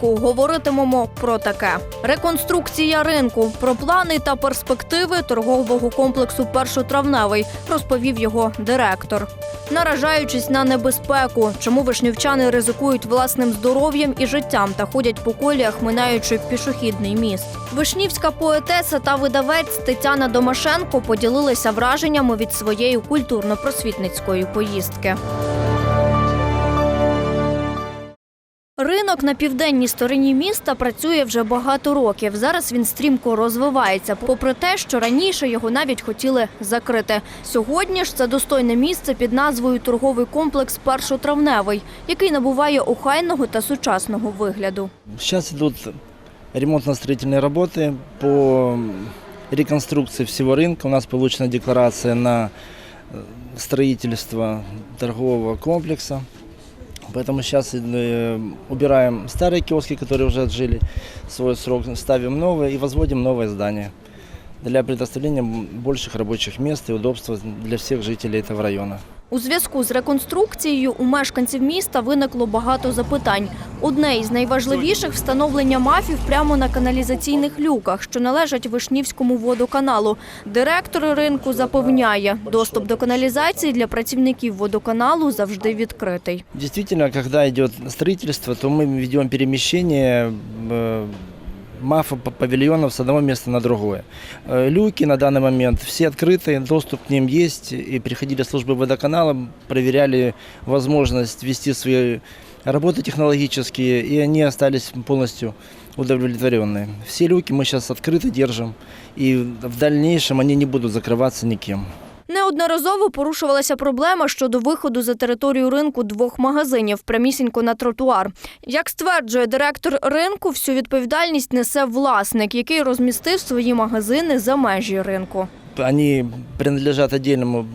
Випуску говоритимемо про таке: реконструкція ринку, про плани та перспективи торгового комплексу Першотравневий, розповів його директор. Наражаючись на небезпеку, чому вишнівчани ризикують власним здоров'ям і життям та ходять по коліях, минаючи пішохідний міст. Вишнівська поетеса та видавець Тетяна Домашенко поділилися враженнями від своєї культурно-просвітницької поїздки. Ринок на південній стороні міста працює вже багато років. Зараз він стрімко розвивається, попри те, що раніше його навіть хотіли закрити. Сьогодні ж це достойне місце під назвою торговий комплекс Першотравневий, який набуває охайного та сучасного вигляду. Сейчас идут ремонтно-строительные работы по реконструкции всего рынка. У нас получена декларация на э, строительство торгового комплекса. Поэтому сейчас убираем старые киоски, которые уже отжили свой срок, ставим новые и возводим новое здание для предоставления больших рабочих мест и удобства для всех жителей этого района. У зв'язку з реконструкцією у мешканців міста виникло багато запитань. Одне із найважливіших встановлення мафів прямо на каналізаційних люках, що належать Вишнівському водоканалу. Директор ринку запевняє, доступ до каналізації для працівників водоканалу завжди відкритий. Действительно, когда идет строительство, то мы ведем перемещение э, мафа п- павильонов с одного места на другое. Э, Люки на данный момент все открыты, доступ к ним есть. И приходили службы водоканала, проверяли возможность вести свои работы технологические, и они остались полностью удовлетворенные. Все люки мы сейчас открыты держим, и в дальнейшем они не будут закрываться никем. Неодноразово порушувалася проблема щодо виходу за територію ринку двох магазинів прямісінько на тротуар. Як стверджує директор ринку, всю відповідальність несе власник, який розмістив свої магазини за межі ринку. Они принадлежат отдельному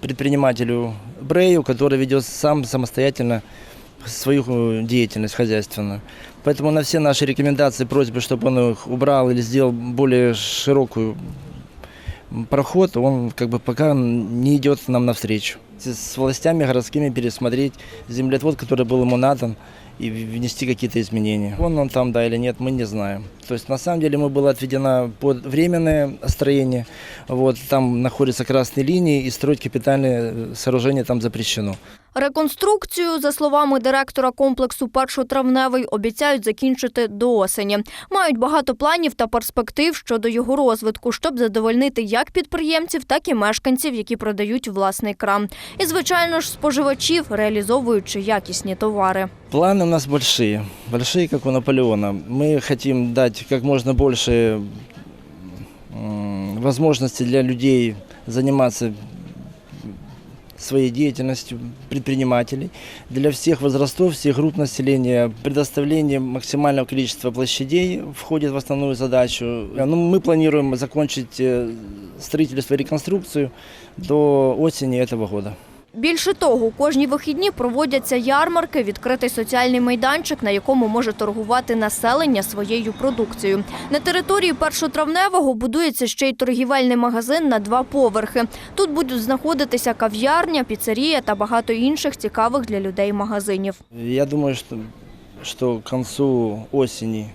предпринимателю Брею, который ведет сам самостоятельно свою э, деятельность хозяйственную. Поэтому на все наши рекомендации, просьбы, чтобы он их убрал или сделал более широкую проход, он как бы пока не идет нам навстречу. С властями городскими пересмотреть землеотвод, который был ему надан, и внести какие-то изменения. Он он там, да или нет, мы не знаем. То есть на самом деле ему было отведено под временное строение. Вот, там находятся красные линии, и строить капитальные э, сооружения там запрещено. Реконструкцію, за словами директора комплексу Першотравневий, обіцяють закінчити до осені. Мають багато планів та перспектив щодо його розвитку, щоб задовольнити як підприємців, так і мешканців, які продають власний крам. І, звичайно ж, споживачів, реалізовуючи якісні товари. Планы у нас большие, большие, как у Наполеона. Мы хотим дать как можно больше м, для людей заниматься своей деятельностью предпринимателей для всех возрастов, всех групп населения. Предоставление максимального количества площадей входит в основную задачу. Ну, мы планируем закончить э, строительство и реконструкцию до осени этого года. Більше того, кожні вихідні проводяться ярмарки, відкритий соціальний майданчик, на якому може торгувати населення своєю продукцією. На території першотравневого будується ще й торгівельний магазин на два поверхи. Тут будуть знаходитися кав'ярня, піцерія та багато інших цікавих для людей магазинів. Я думаю, что, что к концу осени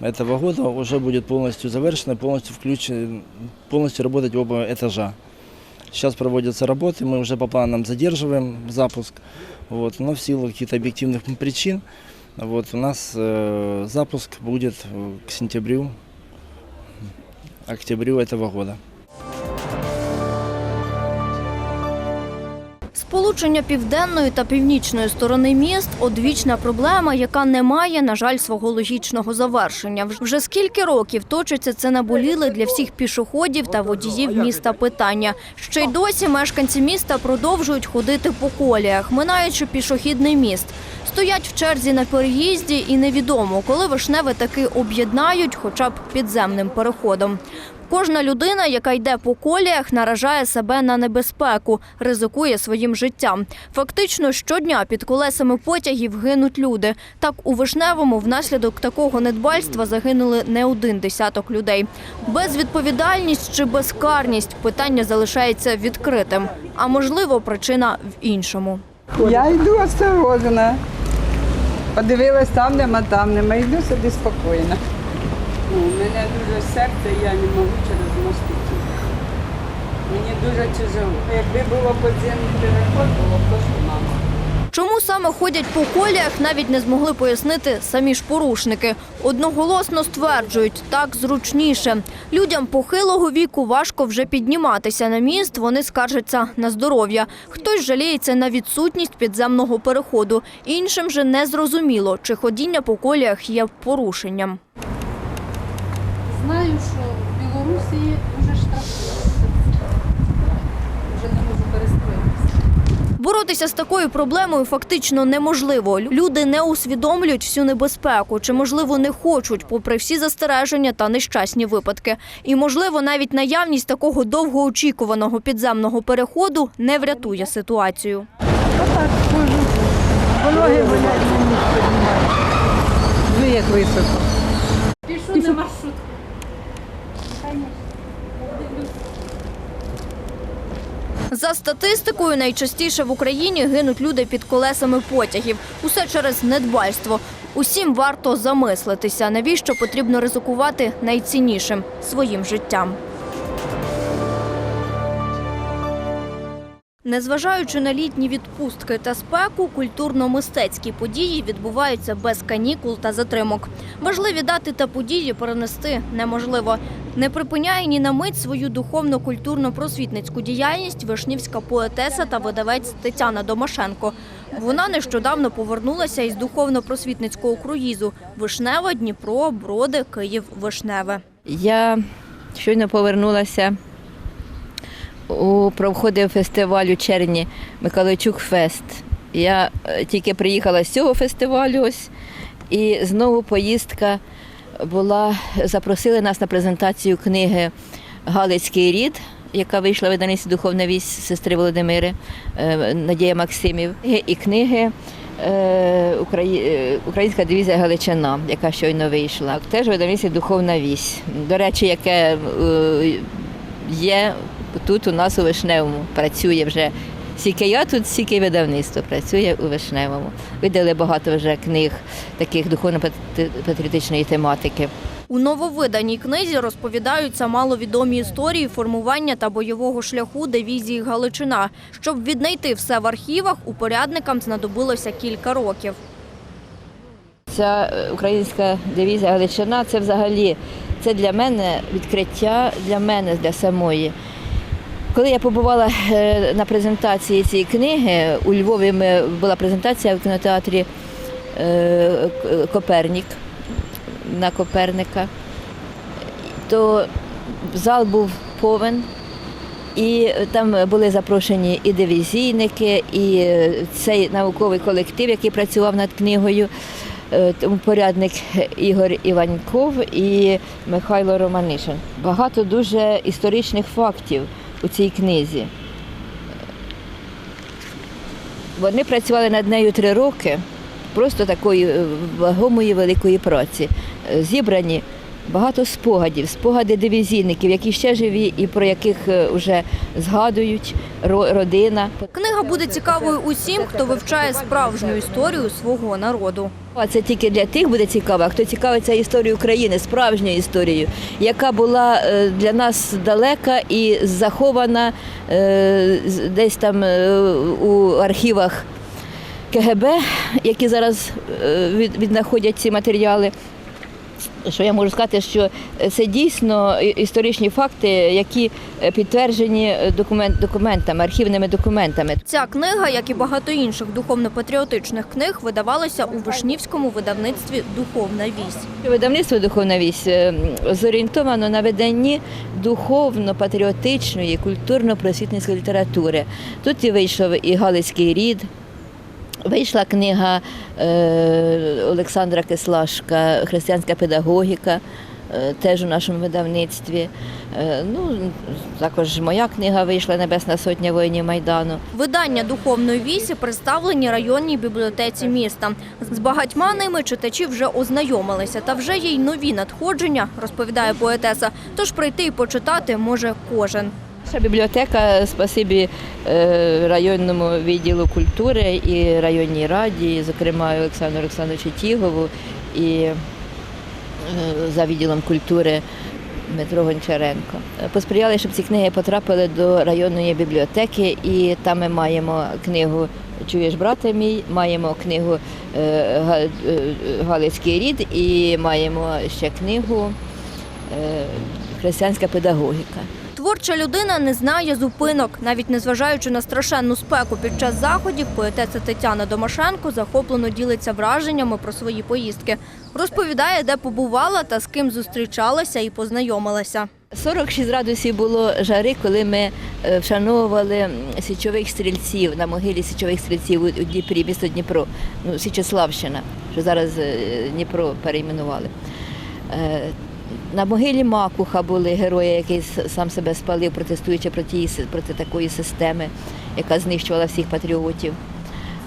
этого года уже будет полностью завершено, полностью включен, полностью работать оба этажа. Сейчас проводятся работы, мы уже по планам задерживаем запуск, вот, но в силу каких-то объективных причин вот, у нас э, запуск будет э, к сентябрю, октябрю этого года. Сполучення південної та північної сторони міст одвічна проблема, яка не має, на жаль, свого логічного завершення. Вже скільки років точиться це наболіле для всіх пішоходів та водіїв міста питання. Ще й досі мешканці міста продовжують ходити по коліях, минаючи пішохідний міст. Стоять в черзі на переїзді, і невідомо, коли вишневе таки об'єднають, хоча б підземним переходом. Кожна людина, яка йде по коліях, наражає себе на небезпеку, ризикує своїм життям. Фактично щодня під колесами потягів гинуть люди. Так у Вишневому внаслідок такого недбальства загинули не один десяток людей. Безвідповідальність чи безкарність питання залишається відкритим. А можливо, причина в іншому. Я йду осторожно. Подивилась там нема, там нема. Йду собі спокійно. Ну, у мене дуже серце, я не можу через мости. Мені дуже тяжело. Якби було підземний переход, було б що мама. Чому саме ходять по коліях, навіть не змогли пояснити самі ж порушники. Одноголосно стверджують, так зручніше. Людям похилого віку важко вже підніматися на міст, вони скаржаться на здоров'я. Хтось жаліється на відсутність підземного переходу. Іншим же не зрозуміло, чи ходіння по коліях є порушенням. Що в Білорусі дуже штрафують. Вже не можу перестроїтися. Боротися з такою проблемою фактично неможливо. Люди не усвідомлюють всю небезпеку, чи можливо не хочуть, попри всі застереження та нещасні випадки. І можливо, навіть наявність такого довгоочікуваного підземного переходу не врятує ситуацію. Отак хожу. Пологи болять, не міг піднімати. Ну, як високо. Пішу на маршрутку. За статистикою, найчастіше в Україні гинуть люди під колесами потягів. Усе через недбальство. Усім варто замислитися, навіщо потрібно ризикувати найціннішим своїм життям. Незважаючи на літні відпустки та спеку, культурно-мистецькі події відбуваються без канікул та затримок. Важливі дати та події перенести неможливо. Не припиняє ні на мить свою духовно-культурно-просвітницьку діяльність вишнівська поетеса та видавець Тетяна Домашенко. Вона нещодавно повернулася із духовно-просвітницького круїзу Вишнева, Дніпро, Броди, Київ, Вишневе. Я щойно повернулася у проходив фестиваль у червні Миколайчук Фест. Я е, тільки приїхала з цього фестивалю ось, і знову поїздка була, запросили нас на презентацію книги Галицький рід, яка вийшла в видавництві Духовна вість сестри Володимири е, Надія Максимів. І книги е, е, Українська дивізія Галичина, яка щойно вийшла. Теж видавництві Духовна вість. До речі, яке є тут у нас у Вишневому, працює вже. Скільки я тут, стільки видавництво працює у Вишневому. Видали багато вже книг таких духовно-патріотичної тематики. У нововиданій книзі розповідаються маловідомі історії формування та бойового шляху дивізії Галичина. Щоб віднайти все в архівах, упорядникам знадобилося кілька років. Ця е, українська дивізія Галичина це взагалі це для мене відкриття для мене, для самої. Коли я побувала е, на презентації цієї книги, у Львові була презентація в кінотеатрі е, Копернік на Коперника, то зал був повен. І там були запрошені і дивізійники, і е, цей науковий колектив, який працював над книгою, порядник Ігор Іваньков і Михайло Романишин. Багато дуже історичних фактів у цій книзі. Вони працювали над нею три роки, просто такої е, вагомої великої праці. Е, Зібрані багато спогадів, спогади дивізійників, які ще живі і про яких вже згадують родина. Книга буде цікавою усім, хто вивчає справжню історію свого народу. А це тільки для тих буде цікаво, хто цікавиться історією України, справжньою історією, яка була е, для нас далека і захована е, десь там е, у архівах КГБ, які зараз е, від- віднаходять ці матеріали. Що я можу сказати, що це дійсно історичні факти, які е, підтверджені е, документ, документами, архівними документами. Ця книга, як і багато інших духовно-патріотичних книг, видавалася у Вишнівському видавництві Духовна вість. Видавництво Духовна вість е, зорієнтовано на виданні духовно-патріотичної, культурно-просвітницької літератури. Тут і вийшов і Галицький рід. Вийшла книга е, Олександра Кислашка Християнська педагогіка, е, теж у нашому видавництві. Е, ну, також моя книга вийшла Небесна сотня воїнів Майдану. Видання духовної вісі представлені районній бібліотеці міста. З багатьма ними читачі вже ознайомилися, та вже є й нові надходження, розповідає поетеса. Тож прийти і почитати може кожен. Наша бібліотека, спасибі е, районному відділу культури і районній раді, зокрема Олександру Олександровичу Тігову і е, за відділом культури Дмитро Гончаренко. Посприяли, щоб ці книги потрапили до районної бібліотеки, і там ми маємо книгу Чуєш, брате мій, маємо книгу е, Галицький рід і маємо ще книгу Християнська педагогіка. Творча людина не знає зупинок. Навіть незважаючи на страшенну спеку під час заходів, поетеса Тетяна Домашенко захоплено ділиться враженнями про свої поїздки. Розповідає, де побувала та з ким зустрічалася і познайомилася. 46 градусів було жари, коли ми е, вшановували січових стрільців на могилі січових стрільців у Дніпрі, місто Дніпро, ну, Січеславщина, що зараз е, Дніпро перейменували. На могилі Макуха були герої, який сам себе спалив, протестуючи проти, проти такої системи, яка знищувала всіх патріотів.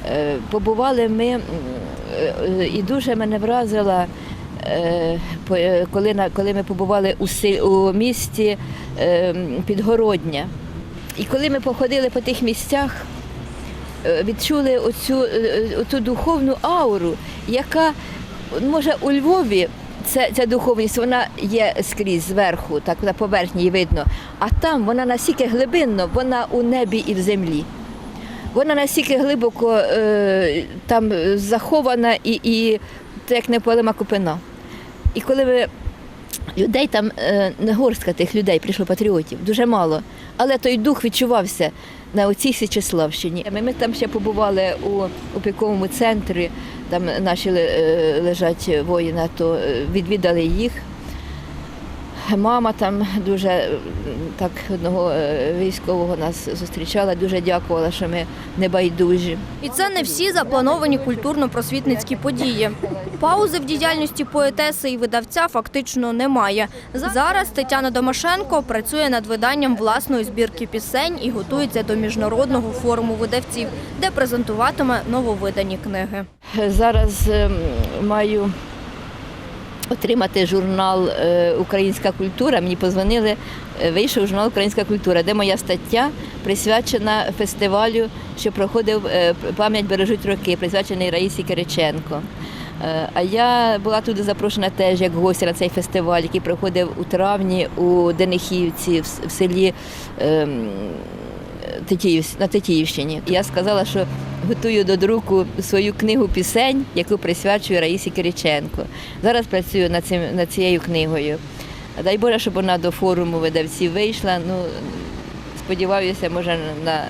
Е, Побували ми, е, і дуже мене вразила, е, коли, ми побували у, місті Підгородня. І коли ми походили по тих місцях, відчули оцю, оцю духовну ауру, яка, може, у Львові ця, ця духовність вона є скрізь зверху, так на поверхні видно, а там вона настільки глибинно, вона у небі і в землі. Вона настільки глибоко е, там захована і, і це як непалима купина. І коли ви людей там е, не горстка тих людей прийшло патріотів, дуже мало. Але той дух відчувався на оцій Січеславщині. Ми, ми там ще побували у опіковому центрі, там наші е, лежать воїни, то е, відвідали їх. Мама там дуже е, так одного е, військового нас зустрічала, дуже дякувала, що ми не байдужі. І це не всі заплановані культурно-просвітницькі події. Паузи в діяльності поетеси і видавця фактично немає. Зараз Тетяна Домашенко працює над виданням власної збірки пісень і готується до міжнародного форуму видавців, де презентуватиме нововидані книги. Зараз ем, маю отримати журнал е, Українська культура. Мені позвонили, е, вийшов журнал Українська культура, де моя стаття присвячена фестивалю, що проходив е, пам'ять бережуть роки, присвячений Раїсі Кириченко. А я була туди запрошена теж як гостя на цей фестиваль, який проходив у травні у Денихівці в селі. На Тетіївщині. Я сказала, що готую до друку свою книгу пісень, яку присвячую Раїсі Кириченко. Зараз працюю над, цим, над цією книгою. Дай Боже, щоб вона до форуму видавців вийшла. Ну, сподіваюся, може, на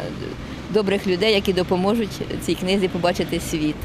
добрих людей, які допоможуть цій книзі побачити світ.